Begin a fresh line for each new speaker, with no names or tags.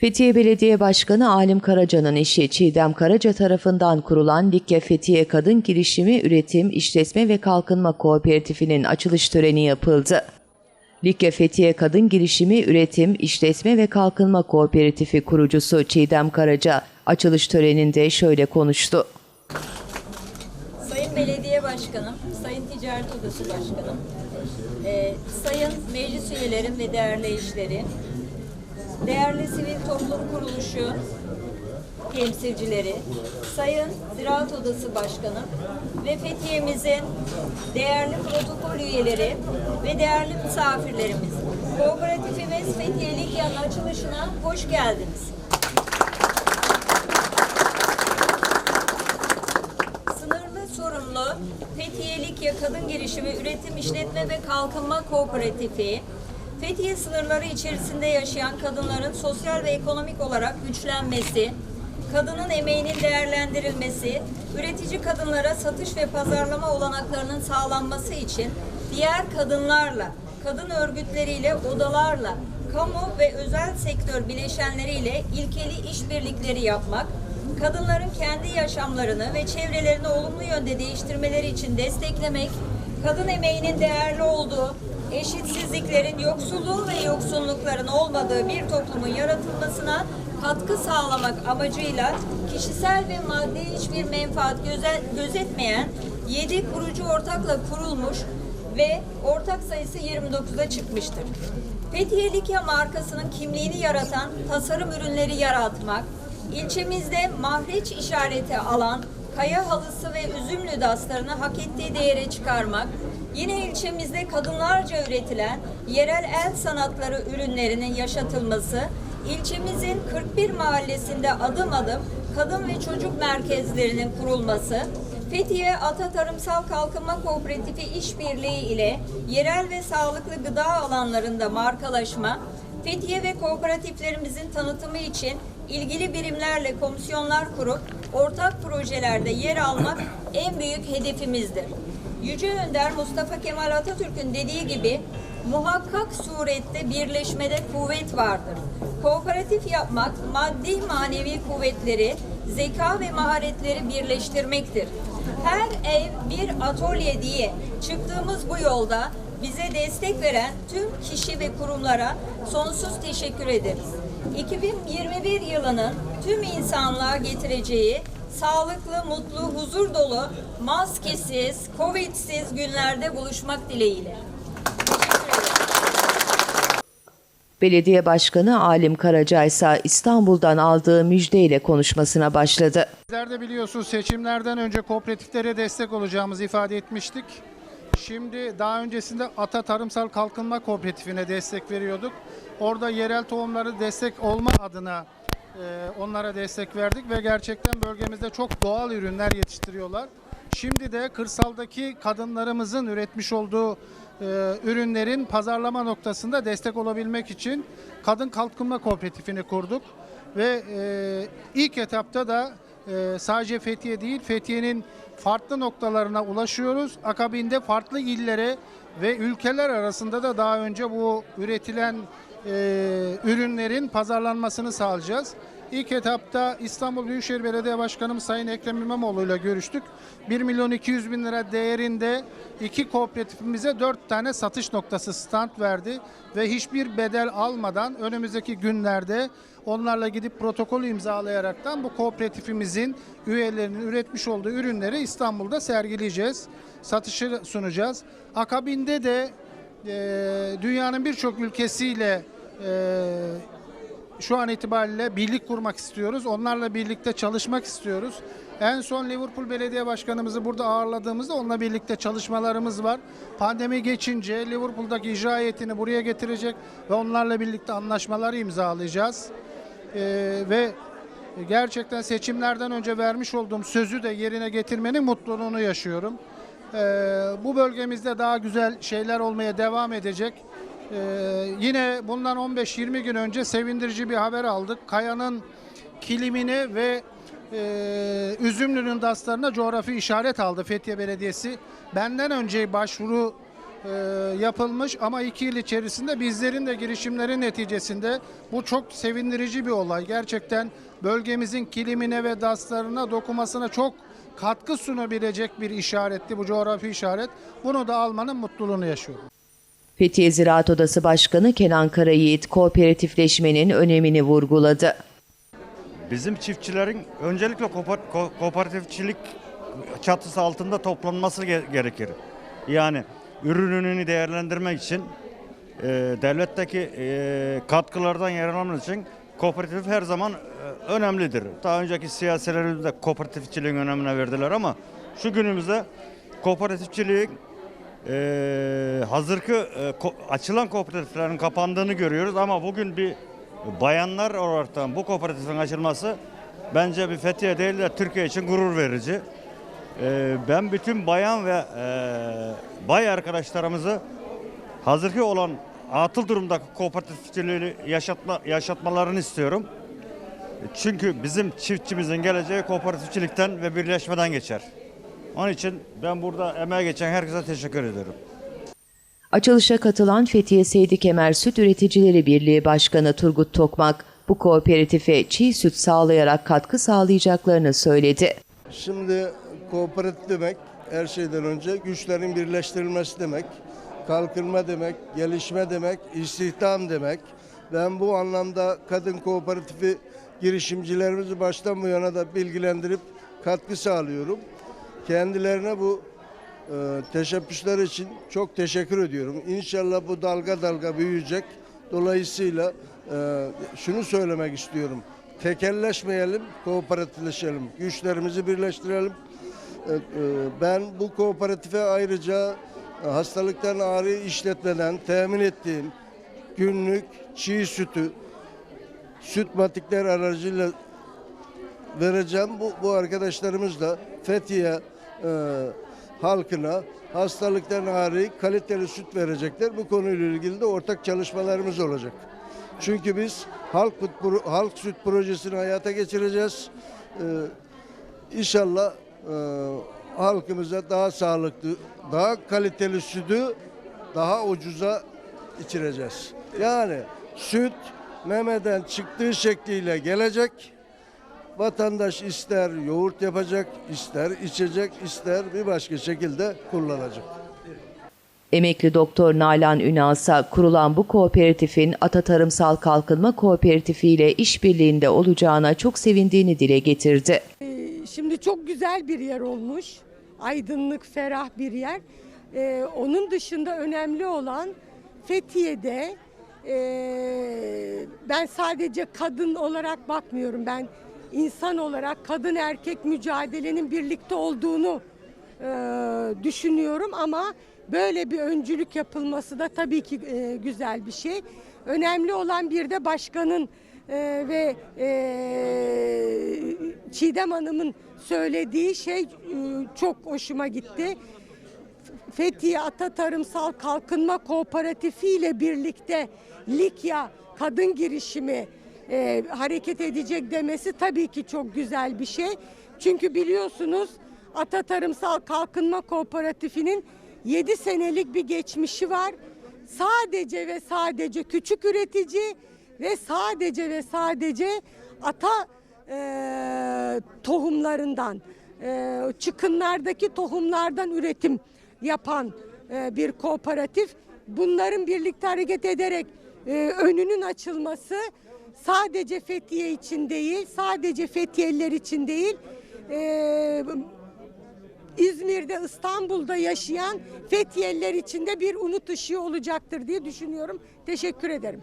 Fethiye Belediye Başkanı Alim Karaca'nın eşi Çiğdem Karaca tarafından kurulan Likya Fethiye Kadın Girişimi Üretim, İşletme ve Kalkınma Kooperatifinin açılış töreni yapıldı. Likya Fethiye Kadın Girişimi Üretim, İşletme ve Kalkınma Kooperatifi kurucusu Çiğdem Karaca açılış töreninde şöyle konuştu.
Sayın Belediye Başkanım, Sayın Ticaret Odası Başkanım, e, Sayın Meclis Üyelerim ve değerli eşleri, değerli sivil toplum kuruluşu temsilcileri, Sayın Ziraat Odası Başkanım ve Fethiye'mizin değerli protokol üyeleri ve değerli misafirlerimiz. Kooperatifimiz Fethiye Likya'nın açılışına hoş geldiniz. Sınırlı sorumlu Fethiye Likya Kadın Girişimi Üretim İşletme ve Kalkınma Kooperatifi, Fethiye sınırları içerisinde yaşayan kadınların sosyal ve ekonomik olarak güçlenmesi, kadının emeğinin değerlendirilmesi, üretici kadınlara satış ve pazarlama olanaklarının sağlanması için diğer kadınlarla, kadın örgütleriyle, odalarla, kamu ve özel sektör bileşenleriyle ilkeli işbirlikleri yapmak, kadınların kendi yaşamlarını ve çevrelerini olumlu yönde değiştirmeleri için desteklemek, kadın emeğinin değerli olduğu, eşitsizliklerin, yoksulluğun ve yoksunlukların olmadığı bir toplumun yaratılmasına katkı sağlamak amacıyla kişisel ve maddi hiçbir menfaat göze- gözetmeyen 7 kurucu ortakla kurulmuş ve ortak sayısı 29'a çıkmıştır. Fethiye Likya markasının kimliğini yaratan tasarım ürünleri yaratmak, ilçemizde mahreç işareti alan kaya halısı ve üzümlü daslarını hak ettiği değere çıkarmak, yine ilçemizde kadınlarca üretilen yerel el sanatları ürünlerinin yaşatılması, ilçemizin 41 mahallesinde adım adım kadın ve çocuk merkezlerinin kurulması, Fethiye Ata Tarımsal Kalkınma Kooperatifi işbirliği ile yerel ve sağlıklı gıda alanlarında markalaşma, Fethiye ve kooperatiflerimizin tanıtımı için ilgili birimlerle komisyonlar kurup ortak projelerde yer almak en büyük hedefimizdir. Yüce Önder Mustafa Kemal Atatürk'ün dediği gibi muhakkak surette birleşmede kuvvet vardır. Kooperatif yapmak maddi manevi kuvvetleri, zeka ve maharetleri birleştirmektir. Her ev bir atölye diye çıktığımız bu yolda bize destek veren tüm kişi ve kurumlara sonsuz teşekkür ederiz. 2021 yılının tüm insanlığa getireceği sağlıklı, mutlu, huzur dolu, maskesiz, covidsiz günlerde buluşmak dileğiyle.
Belediye Başkanı Alim Karaca ise İstanbul'dan aldığı müjdeyle konuşmasına başladı.
Bizler de biliyorsunuz seçimlerden önce kooperatiflere destek olacağımızı ifade etmiştik. Şimdi daha öncesinde Ata Tarımsal Kalkınma Kooperatifine destek veriyorduk. Orada yerel tohumları destek olma adına onlara destek verdik ve gerçekten bölgemizde çok doğal ürünler yetiştiriyorlar. Şimdi de kırsaldaki kadınlarımızın üretmiş olduğu e, ürünlerin pazarlama noktasında destek olabilmek için Kadın Kalkınma Kooperatifini kurduk ve e, ilk etapta da e, sadece Fethiye değil Fethiye'nin farklı noktalarına ulaşıyoruz. Akabinde farklı illere ve ülkeler arasında da daha önce bu üretilen e, ürünlerin pazarlanmasını sağlayacağız. İlk etapta İstanbul Büyükşehir Belediye Başkanımız Sayın Ekrem İmamoğlu ile görüştük. 1 milyon 200 bin lira değerinde iki kooperatifimize 4 tane satış noktası stand verdi ve hiçbir bedel almadan önümüzdeki günlerde onlarla gidip protokol imzalayaraktan bu kooperatifimizin üyelerinin üretmiş olduğu ürünleri İstanbul'da sergileyeceğiz. Satışı sunacağız. Akabinde de e, dünyanın birçok ülkesiyle e, şu an itibariyle birlik kurmak istiyoruz. Onlarla birlikte çalışmak istiyoruz. En son Liverpool Belediye Başkanımızı burada ağırladığımızda onunla birlikte çalışmalarımız var. Pandemi geçince Liverpool'daki icra heyetini buraya getirecek ve onlarla birlikte anlaşmaları imzalayacağız. Ee, ve gerçekten seçimlerden önce vermiş olduğum sözü de yerine getirmenin mutluluğunu yaşıyorum. Ee, bu bölgemizde daha güzel şeyler olmaya devam edecek. Ee, yine bundan 15-20 gün önce sevindirici bir haber aldık. Kaya'nın kilimini ve e, Üzümlü'nün daslarına coğrafi işaret aldı Fethiye Belediyesi. Benden önce başvuru e, yapılmış ama iki yıl içerisinde bizlerin de girişimleri neticesinde bu çok sevindirici bir olay. Gerçekten bölgemizin kilimine ve daslarına dokumasına çok katkı sunabilecek bir işaretti bu coğrafi işaret. Bunu da almanın mutluluğunu yaşıyorum.
Fethiye Ziraat Odası Başkanı Kenan Karayiğit kooperatifleşmenin önemini vurguladı.
Bizim çiftçilerin öncelikle kooperatifçilik çatısı altında toplanması ge- gerekir. Yani ürününü değerlendirmek için e, devletteki e, katkılardan yararlanmak için kooperatif her zaman e, önemlidir. Daha önceki siyasilerimizde kooperatifçiliğin önemine verdiler ama şu günümüzde kooperatifçiliğin e, hazırkı e, ko- açılan kooperatiflerin kapandığını görüyoruz ama bugün bir bayanlar olarak bu kooperatifin açılması bence bir Fethiye değil de Türkiye için gurur verici. E, ben bütün bayan ve e, bay arkadaşlarımızı hazırki olan atıl durumdaki kooperatifçiliği yaşatma, yaşatmalarını istiyorum. Çünkü bizim çiftçimizin geleceği kooperatifçilikten ve birleşmeden geçer. Onun için ben burada emeğe geçen herkese teşekkür ediyorum.
Açılışa katılan Fethiye Seydi Kemer Süt Üreticileri Birliği Başkanı Turgut Tokmak, bu kooperatife çiğ süt sağlayarak katkı sağlayacaklarını söyledi.
Şimdi kooperatif demek her şeyden önce güçlerin birleştirilmesi demek, kalkınma demek, gelişme demek, istihdam demek. Ben bu anlamda kadın kooperatifi girişimcilerimizi baştan bu yana da bilgilendirip katkı sağlıyorum. Kendilerine bu e, teşebbüsler için çok teşekkür ediyorum. İnşallah bu dalga dalga büyüyecek. Dolayısıyla e, şunu söylemek istiyorum. Tekelleşmeyelim, kooperatifleşelim. Güçlerimizi birleştirelim. E, e, Ben bu kooperatife ayrıca hastalıktan ağrı işletmeden temin ettiğim günlük çiğ sütü süt matikler aracıyla vereceğim. Bu, bu arkadaşlarımız da Fethiye e, halkına hastalıktan ağrı kaliteli süt verecekler. Bu konuyla ilgili de ortak çalışmalarımız olacak. Çünkü biz halk, halk süt projesini hayata geçireceğiz. E, İnşallah e, halkımıza daha sağlıklı, daha kaliteli sütü daha ucuza içireceğiz. Yani süt memeden çıktığı şekliyle gelecek. Vatandaş ister yoğurt yapacak, ister içecek, ister bir başka şekilde kullanacak.
Emekli Doktor Nalan Ünalsa kurulan bu kooperatifin Ata Tarımsal Kalkınma Kooperatifi ile işbirliğinde olacağına çok sevindiğini dile getirdi.
Şimdi çok güzel bir yer olmuş. Aydınlık, ferah bir yer. Ee, onun dışında önemli olan Fethiye'de ee, ben sadece kadın olarak bakmıyorum. Ben insan olarak kadın erkek mücadelenin birlikte olduğunu ee, düşünüyorum ama böyle bir öncülük yapılması da tabii ki e, güzel bir şey. Önemli olan bir de başkanın e, ve e, Çiğdem Hanım'ın söylediği şey e, çok hoşuma gitti. Fethiye Ata Tarımsal Kalkınma Kooperatifi ile birlikte Likya kadın girişimi e, hareket edecek demesi tabii ki çok güzel bir şey. Çünkü biliyorsunuz Ata Tarımsal Kalkınma Kooperatifi'nin 7 senelik bir geçmişi var. Sadece ve sadece küçük üretici ve sadece ve sadece ata e, tohumlarından, e, çıkınlardaki tohumlardan üretim yapan e, bir kooperatif. Bunların birlikte hareket ederek e, önünün açılması sadece Fethiye için değil, sadece Fethiyeliler için değil, e, İzmir'de, İstanbul'da yaşayan Fethiyeliler için de bir umut ışığı olacaktır diye düşünüyorum. Teşekkür ederim.